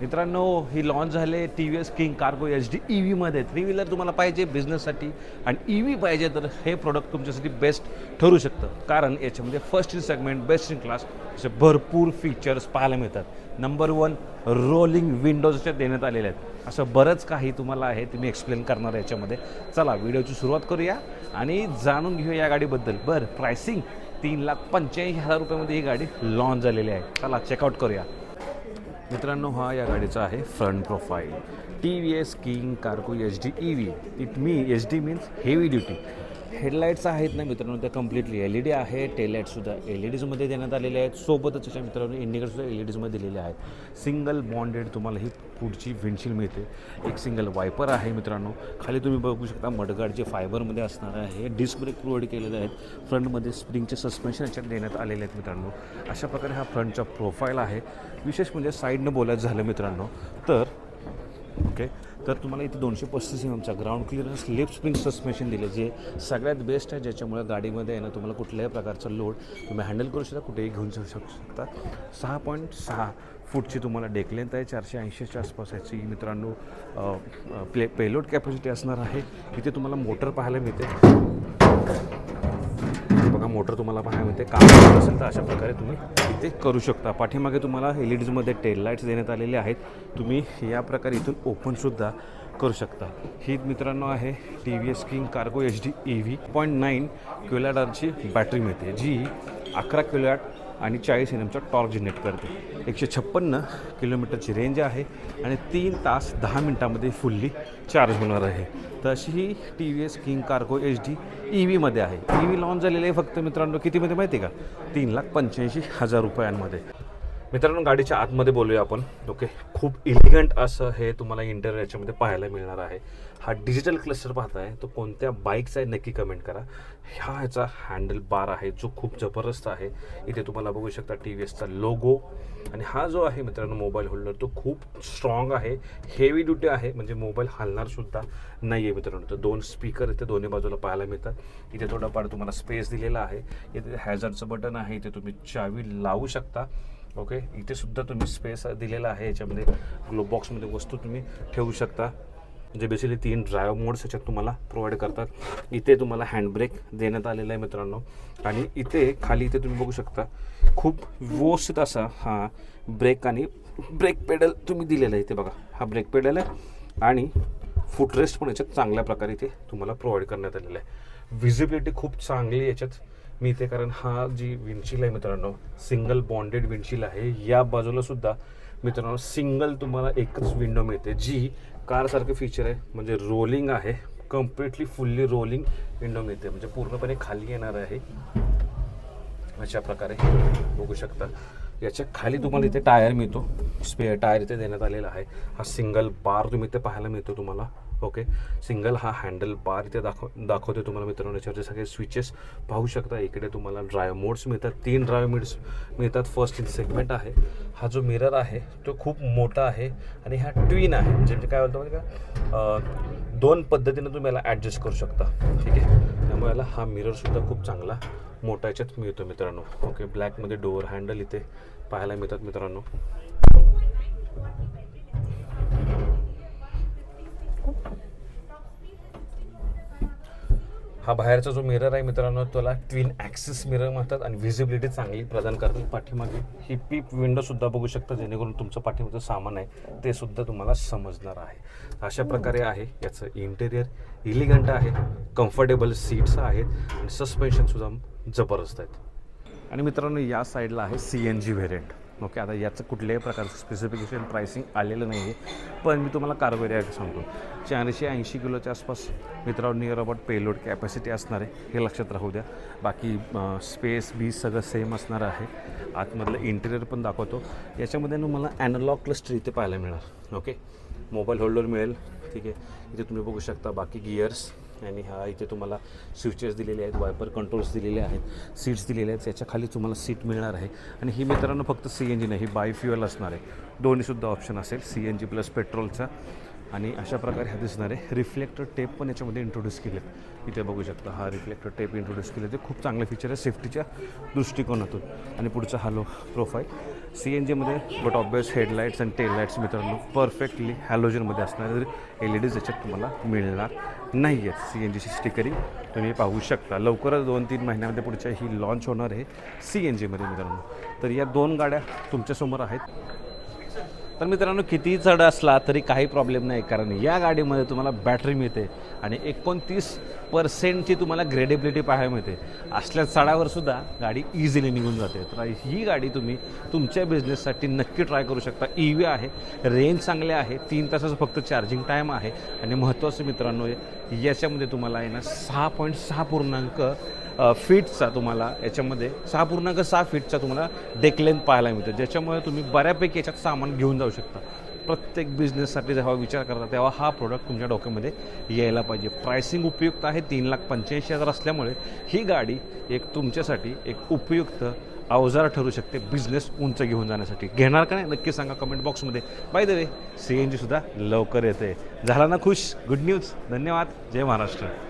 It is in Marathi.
मित्रांनो ही लॉन्च झाले T V S King cargo H D E व्हीमध्ये थ्री व्हीलर तुम्हाला पाहिजे बिझनेससाठी आणि ई व्ही पाहिजे तर हे प्रोडक्ट तुमच्यासाठी बेस्ट ठरू शकतं. कारण याच्यामध्ये first in segment best in class असे भरपूर फीचर्स पाहायला मिळतात. नंबर वन रोलिंग विंडोजच्या देण्यात आलेले आहेत. असं बरंच काही तुम्हाला आहे ते मी एक्सप्लेन करणार आहे याच्यामध्ये. चला व्हिडिओची सुरुवात करूया आणि जाणून घेऊया या गाडीबद्दल. बरं प्रायसिंग तीन लाख पंच्याऐंशी हजार रुपयामध्ये ही गाडी लॉन्च झालेली आहे. चला चेकआउट करूया. मित्रांनो हा या गाडीचा आहे front profile T V S King cargo H D E V it me H D means heavy duty headlights आहेत ना मित्रांनो त्या कम्प्लिटली एल ई डी आहे टेललाईटसुद्धा एल ई डीजमध्ये देण्यात आलेले आहेत. सोबतच त्याच्या मित्रांनो इंडिकेटरसुद्धा एल ई डीजमध्ये दिलेले आहेत. सिंगल बॉन्डेड तुम्हाला ही पुढची विंडशील मिळते. एक सिंगल वायपर आहे मित्रांनो. खाली तुम्ही बघू शकता मडगार्डचे फायबरमध्ये असणार आहे. डिस्क ब्रेक प्रोव्हाइड केलेले आहेत. फ्रंटमध्ये स्प्रिंगचे सस्पेन्शन याच्यात देण्यात आलेले आहेत मित्रांनो. अशा प्रकारे हा फ्रंटचा प्रोफाईल आहे. विशेष म्हणजे साईडनं बोलायचं झालं मित्रांनो. तर ओके तर तुम्हाला इथे दोनशे पस्तीस M एमचा ground clearance lift spring suspension दिले जे सगळ्यात बेस्ट आहे ज्याच्यामुळे गाडीमध्ये आहे ना तुम्हाला कुठल्याही प्रकारचा लोड तुम्ही हँडल करू शकता कुठेही घेऊन जाऊ शकू शकता. सहा पॉईंट सहा फूटची तुम्हाला डेक लेंथ आहे चारशे ऐंशीच्या आसपास याची मित्रांनो प्ले पेलोड कॅपॅसिटी असणार आहे. इथे तुम्हाला मोटर पाहायला मिळते. बघा मोटर तुम्हाला पाहायला मिळते. काम असेल तर अशा प्रकारे तुम्ही ते करू शकता. पाठीमागे तुम्हाला एल ई डीजमध्ये टेल लाईट्स देण्यात आलेले आहेत. तुम्ही या प्रकारे इथून ओपनसुद्धा करू शकता. ही मित्रांनो आहे T V S King cargo H D E V point nine क्युलॅडारची battery मिळते जी अकरा क्युलॅट आणि चाळीस एन एमचा टॉर्क जनरेट करते. एकशे छप्पन्न किलोमीटरची रेंज आहे आणि तीन तास दहा मिनटामध्ये फुल्ली चार्ज होणार आहे. तर अशी ही T V S King cargo H D E व्हीमध्ये आहे. ई व्ही लॉन्च झालेली आहे फक्त मित्रांनो. कितीमध्ये माहिती आहे का? तीन लाख पंच्याऐंशी हजार रुपयांमध्ये. मित्रांनो गाडीच्या आतमध्ये बोलूया आपण. ओके खूप इलिगंट असं हे तुम्हाला इंटर याच्यामध्ये पाहायला मिळणार आहे. हा डिजिटल क्लस्टर पाहताय तो कोणत्या बाईकचा आहे नक्की कमेंट करा. ह्या ह्याचा हँडल बार आहे जो खूप जबरदस्त आहे. इथे तुम्हाला बघू शकता टी व्ही एसचा लोगो आणि हा जो आहे मित्रांनो मोबाईल होल्डर तो खूप स्ट्रॉंग आहे. हेवी ड्युटी आहे म्हणजे मोबाईल हलणारसुद्धा नाही आहे मित्रांनो. तर दोन स्पीकर इथे दोन्ही बाजूला पाहायला मिळतात. इथे थोडंफार तुम्हाला स्पेस दिलेला आहे. इथे हॅझर्डचं बटन आहे इथे तुम्ही चावी लावू शकता. ओके? इथे सुद्धा तुम्ही स्पेस दिलेला आहे याच्यामध्ये ग्लो बॉक्समध्ये वस्तू तुम्ही ठेवू शकता. जे बेसिकली तीन ड्रायव्ह मोड्स याच्यात तुम्हाला प्रोव्हाइड करतात. इथे तुम्हाला हँडब्रेक देण्यात आलेला आहे मित्रांनो. आणि इथे खाली इथे तुम्ही बघू शकता खूप व्यवस्थित असा हा ब्रेक आणि ब्रेक पेडल तुम्ही दिलेला आहे इथे बघा. हा ब्रेक पेडल आहे आणि फुटरेस्ट पण याच्यात चांगल्या प्रकारे इथे तुम्हाला प्रोव्हाइड करण्यात आलेला आहे. व्हिजिबिलिटी खूप चांगली याच्यात. मी इथे कारण हा जी विंडशील आहे मित्रांनो सिंगल बॉन्डेड विंडशील आहे. या बाजूला सुद्धा मित्रांनो सिंगल तुम्हाला एकच विंडो मिळते जी कारसारखं फीचर आहे. म्हणजे रोलिंग आहे. कम्प्लिटली फुल्ली रोलिंग विंडो मिळते. म्हणजे पूर्णपणे खाली येणार आहे. अशा प्रकारे बघू शकता. याच्या खाली तुम्हाला इथे टायर मिळतो. स्पेअर टायर इथे देण्यात आलेला आहे. हा सिंगल बार तुम्ही इथे पाहायला मिळतो तुम्हाला. ओके. सिंगल हा हँडल बार इथे दाखव दाखवते तुम्हाला मित्रांनो. याच्यावरचे सगळे स्विचेस पाहू शकता. इकडे तुम्हाला ड्राय मोड्स मिळतात. तीन ड्राय मिड्स मिळतात. फर्स्ट इन सेगमेंट आहे. हा जो मिरर आहे तो खूप मोठा आहे आणि हा ट्विन आहे. म्हणजे काय बोलतो म्हणजे का? दोन पद्धतीने तुम्ही याला ॲडजस्ट करू शकता. ठीक आहे? त्यामुळे याला हा मिररसुद्धा खूप चांगला मोठा याच्यात मिळतो मित्रांनो. ओके. ब्लॅकमध्ये डोअर हँडल इथे पाहायला मिळतात मित्रांनो. हा बाहेरचा जो मिरर आहे मित्रांनो त्याला ट्विन ॲक्सिस मिरर म्हणतात आणि व्हिजिबिलिटी चांगली प्रदान करते पाठीमागे ही पीप विंडोसुद्धा बघू शकता जेणेकरून तुमचं पाठीमागचं सामान आहे ते सुद्धा तुम्हाला समजणार आहे. अशा प्रकारे आहे याचं इंटेरियर इलिगंट आहे कम्फर्टेबल सीट्स आहेत आणि सस्पेन्शनसुद्धा जबरदस्त आहेत. आणि मित्रांनो या साईडला आहे C N G variant okay आता याचं कुठल्याही प्रकारचं स्पेसिफिकेशन प्राइसिंग आलेलं नाही आहे पण मी तुम्हाला कार्बोरेट सांगतो. चारशे ऐंशी किलोच्या आसपास मित्रांनो नियर अबाउट पेलोड कॅपॅसिटी असणार आहे. हे लक्षात राहू द्या. बाकी स्पेस बीस सगळं सेम असणार आहे. आतमधलं इंटेरियर पण दाखवतो. याच्यामध्ये ना मला ॲनलॉग क्लस्टर इथे पाहायला मिळणार. ओके? मोबाईल होल्डर मिळेल. ठीक आहे? इथे तुम्ही बघू शकता. बाकी गिअर्स आणि हा इथे तुम्हाला स्विचेस दिलेले आहेत वायपर कंट्रोल्स दिलेले आहेत सीट्स दिलेले आहेत. याच्याखाली तुम्हाला सीट मिळणार आहे. आणि ही मित्रांनो फक्त सी एन जी नाही ही बाय असणार आहे. दोन्हीसुद्धा ऑप्शन असेल सी एन जी प्लस पेट्रोलचा आणि अशा प्रकारे हा दिसणारे रिफ्लेक्टर टेप पण याच्यामध्ये इंट्रोड्यूस केलेत. इथे बघू शकता हा रिफ्लेक्टर टेप इंट्रोड्यूस केले ते खूप चांगलं फीचर आहे सेफ्टीच्या दृष्टिकोनातून. आणि पुढचा हॅलो प्रोफाईल सी एन जीमध्ये बट ऑब्वियस हेडलाईट्स आणि टेल लाईट्स मित्रांनो परफेक्टली हॅलोजनमध्ये असणारे एल ई डीज याच्यात तुम्हाला मिळणार नाही आहेत सी एन जीची स्टिकरिंग तुम्ही पाहू शकता. लवकरच दोन तीन महिन्यामध्ये पुढच्या ही लॉन्च होणार आहे सी एन जीमध्ये मित्रांनो. तर या दोन गाड्या तुमच्यासमोर आहेत. तर मित्रांनो कितीही चढ असला तरी काही प्रॉब्लेम नाही कारण या गाडीमध्ये तुम्हाला बॅटरी मिळते आणि एकोणतीस पर्सेंटची तुम्हाला ग्रेडेबिलिटी पाहायला मिळते. असल्या चढावर सुद्धा गाडी इझिली निघून जाते. तर ही गाडी तुम्ही तुमच्या बिझनेससाठी नक्की ट्राय करू शकता. ई व्ही आहे रेंज चांगले आहे तीन तासाचं फक्त चार्जिंग टाईम आहे. आणि महत्त्वाचं मित्रांनो याच्यामध्ये तुम्हाला आहे ना सहा पॉईंट सहा पूर्णांक फीटचा तुम्हाला याच्यामध्ये सहा पूर्णांक सहा फीटचा तुम्हाला डेक पाहायला मिळतो. ज्याच्यामुळे तुम्ही बऱ्यापैकी याच्यात सामान घेऊन जाऊ शकता. प्रत्येक बिझनेससाठी जेव्हा विचार करता तेव्हा हा प्रोडक्ट तुमच्या डोक्यामध्ये यायला पाहिजे. प्रायसिंग उपयुक्त आहे तीन लाख पंच्याऐंशी हजार असल्यामुळे ही गाडी एक तुमच्यासाठी एक उपयुक्त अवजार ठरू शकते बिझनेस उंच घेऊन जाण्यासाठी. घेणार का नाही? नक्की सांगा कमेंट बॉक्समध्ये by the way C N जीसुद्धा लवकर येते. झाला ना खुश? गुड न्यूज धन्यवाद. जय महाराष्ट्र.